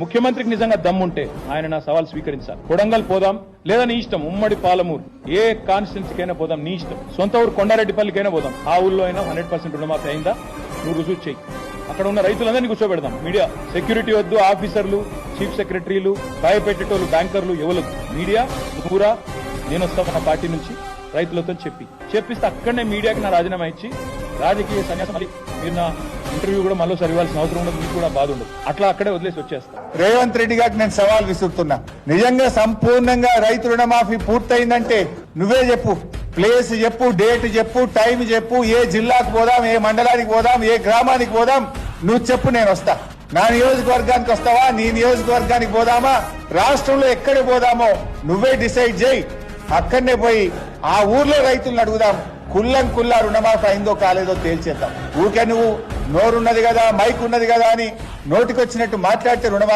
ముఖ్యమంత్రికి నిజంగా దమ్ముంటే ఆయన నా సవాల్ స్వీకరించాలి. కొడంగల్ పోదాం లేదా నీ ఇష్టం ఉమ్మడి పాలమూరు. ఏ కాన్స్టిట్యున్సీకైనా పోదాం నీ ఇష్టం. సొంత ఊరు కొండారెడ్డిపల్లికైనా పోదాం. ఆ ఊళ్ళో అయినా హండ్రెడ్ పర్సెంట్ రుణమాఫీ అయిందా? నువ్వు రుజువు చెయ్యి. అక్కడ ఉన్న రైతులందరినీ కూర్చోబెడదాం. మీడియా. సెక్యూరిటీ వద్దు ఆఫీసర్లు చీఫ్ సెక్రటరీలు భయపెట్టేటోళ్ళు బ్యాంకర్లు ఎవరు మీడియా నువ్వురా నేను వస్తా మన పార్టీ నుంచి. రైతులతో చెప్పి. చెప్పిస్తే అక్కడనే మీడియాకి నా రాజీనామా ఇచ్చి రాజకీయ సన్యాసం మీరు నా ఇంటర్వ్యూ కూడా మళ్ళీ సరివాల్సిన అవసరం ఉండదు మీకు కూడా బాధ ఉండదు. అట్లా అక్కడే వదిలేసి వచ్చేస్తా. రేవంత్ రెడ్డి గారికి నేను సవాల్ విసురుతున్నా. నిజంగా సంపూర్ణంగా రైతు రుణమాఫీ పూర్తయిందంటే నువ్వే చెప్పు. ప్లేస్ చెప్పు డేట్ చెప్పు టైం చెప్పు ఏ జిల్లాకు పోదాం ఏ మండలానికి పోదాం ఏ గ్రామానికి పోదాం నువ్వు చెప్పు నేను వస్తా. నా నియోజకవర్గానికి వస్తావా? నీ నియోజకవర్గానికి పోదామా? రాష్ట్రంలో ఎక్కడ పోదామో నువ్వే డిసైడ్ చేయి. అక్కడనే పోయి ఆ ఊర్లో రైతులను అడుగుదాం. కుల్లం కుల్లా రుణమాఫీ అయిందో కాలేదో తేల్చేద్దాం. ఊకే నువ్వు నోరున్నది కదా మైక్ ఉన్నది కదా అని నోటికొచ్చినట్టు మాట్లాడితే రుణమాఫీ